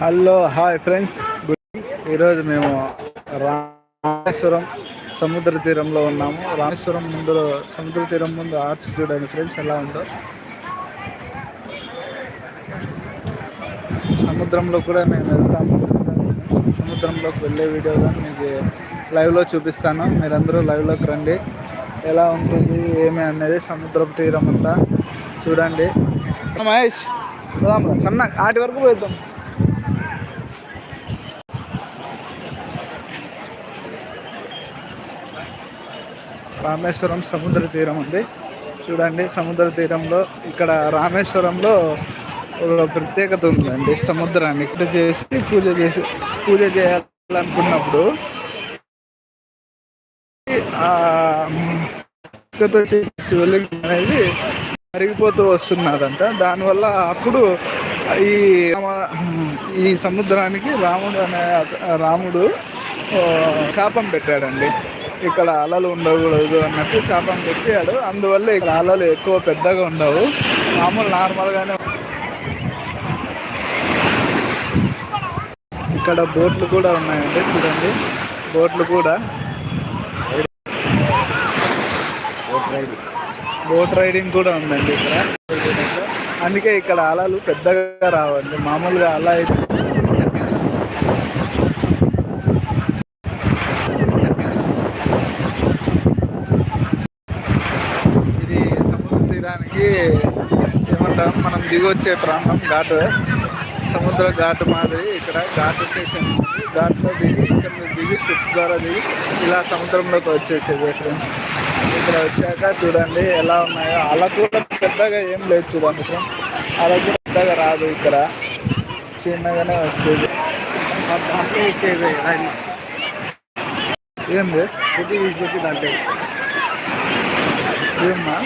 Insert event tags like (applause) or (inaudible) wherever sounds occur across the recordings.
Hello hi friends. ఈరోజు మేము రామేశ్వరం సముద్ర తీరంలో ఉన్నాము. రామేశ్వరం ముందు సముద్ర తీరం ముందు ఆర్చ్ చూడండి ఫ్రెండ్స్ ఎలా ఉందో. సముద్రంలో కూడా మేము వెళ్తాము. సముద్రంలోకి వెళ్ళే వీడియో కానీ మీకు లైవ్లో చూపిస్తాను. మీరందరూ లైవ్లోకి రండి. ఎలా ఉంటుంది ఏమి అనేది సముద్రం తీరం అంతా చూడండి. మహేష్! పోదాం సన్న ఆటి వరకు పోయిద్దాం. రామేశ్వరం సముద్ర తీరం ఉంది. చూడండి సముద్ర తీరంలో ఇక్కడ రామేశ్వరంలో ఒక ప్రత్యేకత ఉందండి సముద్రాన్ని. ఇక్కడ చేసి పూజ చేసి పూజ చేయాలనుకున్నప్పుడు ఆ ఇక్కడతో చేసే శివలింగం అనేది కరిగిపోతూ వస్తున్నదంట. దానివల్ల అప్పుడు ఈ ఈ సముద్రానికి రాముడు అనే రాముడు శాపం పెట్టాడండి. ఇక్కడ అలలు ఉండకూడదు అన్నట్టు శాపం పెట్టాడు. అందువల్ల ఇక్కడ అలలు ఎక్కువ పెద్దగా ఉండవు. మామూలు నార్మల్గానే ఇక్కడ బోట్లు కూడా ఉన్నాయండి చూడండి. బోట్లు కూడా. బోట్ రైడింగ్ బోట్ రైడింగ్ కూడా ఉందండి ఇక్కడ. అందుకే ఇక్కడ అలలు పెద్దగా రావండి. మామూలుగా అలా అయితే ఇది సముద్ర తీరానికి ఏమంటాం? మనం దిగొచ్చే ప్రాంతం ఘాటు. సముద్ర ఘాటు మాదిరి ఇక్కడ ఘాట్ స్టేషన్. ఉంది. ఘాట్లో దిగి ఇక్కడ దిగి స్టెప్స్ ద్వారా దిగి ఇలా సముద్రంలోకి వచ్చేసేది ఫ్రెండ్స్ ఇక్కడ వచ్చాక చూడండి ఎలా ఉన్నాయో. అలా కూడా పెద్దగా ఏం లేదు చూడండి ఫ్రెండ్స్ అలా కూడా పెద్దగా రాదు ఇక్కడ. చిన్నగానే వచ్చేది. దాంట్లో ఆయన ఏంది? తీసుకొచ్చి దాంట్లో ఏమ్మా?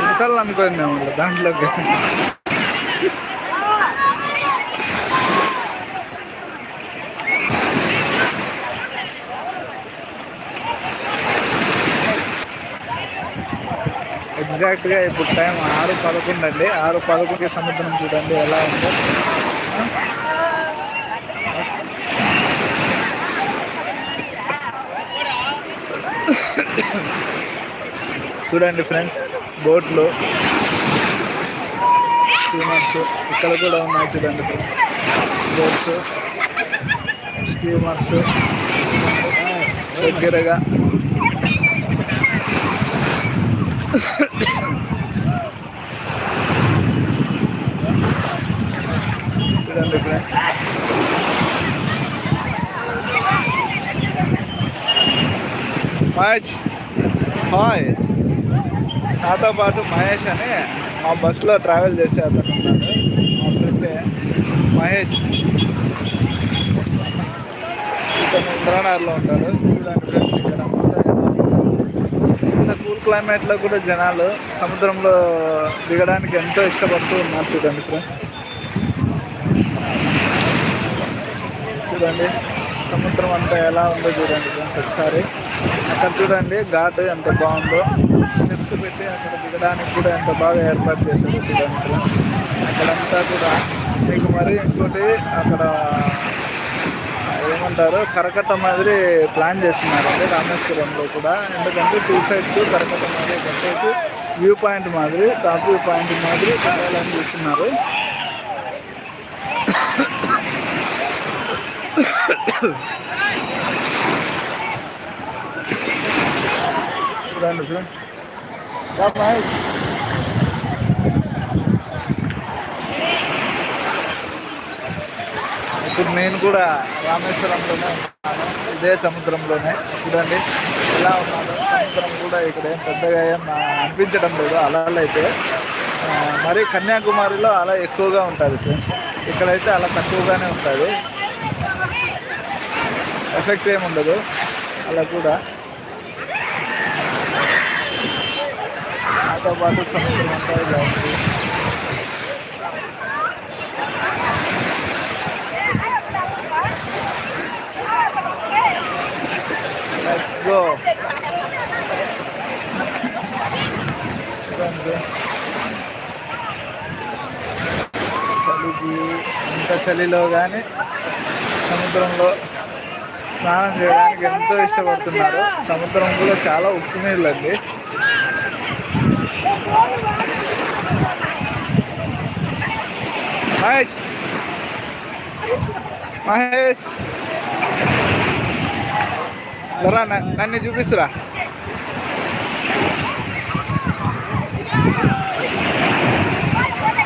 ఎన్నిసార్లు అనుకోండి మేము దాంట్లోకి? ఎగ్జాక్ట్గా ఇప్పుడు టైం ఆరు పదకొండు అండి. ఆరు పదకొండుకి సముద్రం చూడండి ఎలా ఉందో. చూడండి ఫ్రెండ్స్ బోట్లు స్టీమర్స్ ఇక్కడ కూడా ఉన్నాయి చూడండి ఫ్రెండ్స్ బోట్స్ స్టీమర్స్ దగ్గరగా చూడండి ఫ్రెండ్స్ మహేష్. హాయ్. నాతో పాటు మహేష్ అని మా బస్సులో ట్రావెల్ చేసే అతను ఉన్నాడు. మా ఫ్రెండే మహేష్. ఇతను ఇంద్రానగర్లో ఉంటాడు. చూడండి ఫ్రెండ్స్ ఇక్కడ. కూల్ క్లైమేట్లో కూడా జనాలు సముద్రంలో దిగడానికి ఎంతో ఇష్టపడుతూ ఉన్నారు చూడండి ఫ్రెండ్స్ చూడండి సముద్రం అంతా ఎలా ఉందో చూడండి ఫ్రెండ్స్ ఒకసారి. అక్కడ చూడండి ఘాట్ ఎంత బాగుందో. స్టెప్స్ పెట్టి అక్కడ దిగడానికి కూడా ఎంత బాగా ఏర్పాటు చేశారు చూడండి ఫ్రెండ్స్ అక్కడంతా కూడా మీకు మరి ఇంకోటి అక్కడ ఏమంటారు? కరకట్ట మాదిరి ప్లాన్ చేస్తున్నారండి రామేశ్వరంలో కూడా. ఎందుకంటే టూ సైడ్స్ కరకట్ట మాదిరి కట్టేసి వ్యూ పాయింట్ మాదిరి టాప్ వ్యూ పాయింట్ మాదిరి కట్టాలని చూస్తున్నారు. (coughs) చూడండి ఫ్రెండ్స్ ఇప్పుడు నేను కూడా రామేశ్వరంలోనే ఉన్నాను ఇదే సముద్రంలోనే చూడండి. ఎలా ఉన్నాను సముద్రం కూడా ఇక్కడ ఏం పెద్దగా ఏం అనిపించడం లేదు. అలలు అయితే మరి కన్యాకుమారిలో అలా ఎక్కువగా ఉంటుంది ఫ్రెండ్స్ ఇక్కడైతే అలా తక్కువగానే ఉంటుంది. ఎఫెక్ట్ ఏమి ఉండదు. అలా కూడా. నాతో పాటు సముద్రం అంతా ఇలా ఉంది లెట్స్ గో చూడండి ఈ ఇంత చలిలో కానీ సముద్రంలో స్నానం చేయడానికి ఎంతో ఇష్టపడుతున్నారు. సముద్రం కూడా చాలా ఉప్పు నీళ్ళు అండి మహేష్! మహేష్ రా నన్ను చూపిస్తురా.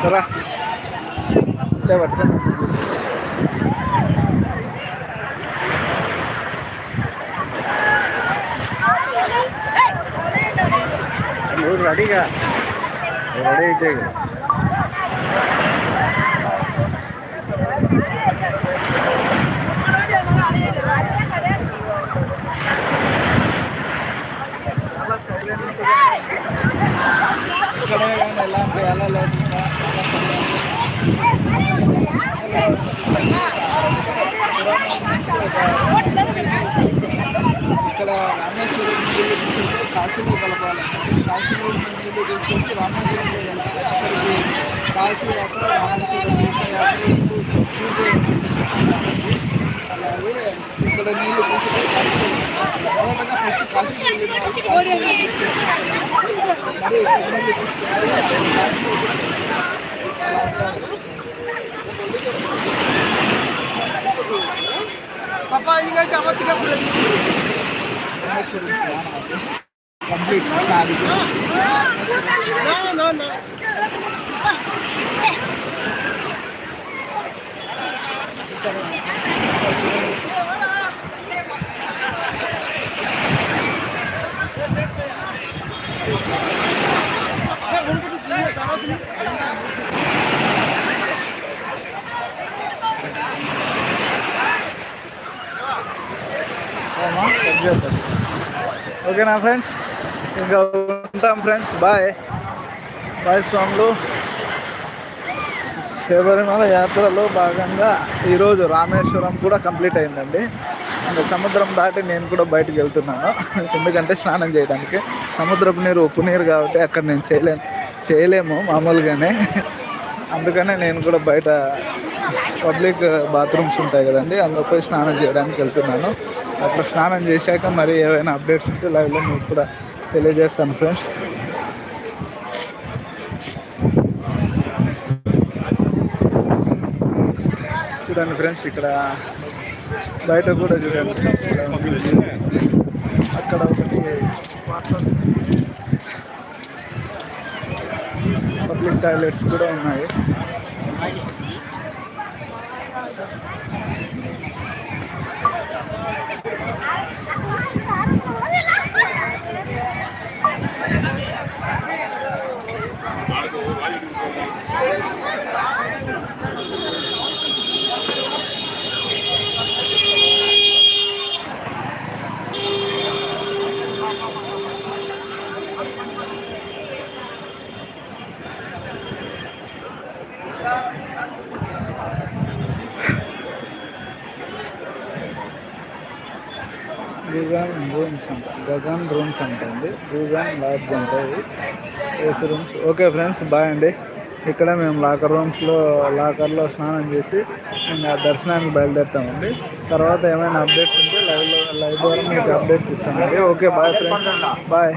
రా పట్టుకో నువ్వు రెడీగా రెడీ అయితే ఇక. ఇక్కడే కానీ ఇక్కడ రామేశ్వరం నీళ్ళు తీసుకొచ్చి కాశీలో కలపాలండి కాశీలో నీళ్ళు తీసుకొచ్చి రామేశ్వరంలో కలిపి అక్కడికి కాశీ యాత్ర రామేశ్వరం తీర్థయాత్ర అలాగే ఇక్కడ నీళ్ళు తీసుకొచ్చి కాశీలో ఎవరైనా ఫస్ట్ కాశీకి వెళ్ళిన వాళ్ళు కాశీలో తీసుకెళ్తారు. మరి ఇక్కడ నీళ్ళు తీసుకెళ్ళి పాపా కంప్లీట్ Thank you. ఓకేనా ఫ్రెండ్స్? ఇంకా ఉంటాం ఫ్రెండ్స్. బాయ్. బాయ్ స్వాములు. శబరిమల యాత్రలో భాగంగా ఈరోజు రామేశ్వరం కూడా కంప్లీట్ అయిందండి. ఇంకా సముద్రం దాటి నేను కూడా బయటకు వెళ్తున్నాను. ఎందుకంటే స్నానం చేయడానికి. సముద్రపు నీరు ఉప్పు నీరు కాబట్టి అక్కడ నేను చేయలేను. చేయలేము మామూలుగానే. అందుకనే నేను కూడా బయట పబ్లిక్ uh, బాత్రూమ్స్ ఉంటాయి కదండి. అందులో పోయి స్నానం చేయడానికి వెళ్తున్నాను. అక్కడ స్నానం చేశాక మరి ఏవైనా అప్డేట్స్ ఉంటే లైవ్లో మీకు కూడా తెలియజేస్తాను ఫ్రెండ్స్. చూడండి ఫ్రెండ్స్ ఇక్కడ బయట కూడా చూడండి. అక్కడ ఒకటి పబ్లిక్ టాయిలెట్స్ కూడా ఉన్నాయి. I'm రూమ్స్ అంట గగన్ రూమ్స్ అంటుంది గూగన్ లాడ్జ్ అంటే AC rooms. Okay friends bye అండి. ఇక్కడ మేము లాకర్ రూమ్స్లో లాకర్లో స్నానం చేసి ఇంకా దర్శనానికి బయలుదేరుతామండి. తర్వాత ఏమైనా అప్డేట్స్ ఉంటే లైవ్లో లైవ్ ద్వారా మీకు అప్డేట్స్ ఇస్తామండి. Okay bye friends. బాయ్.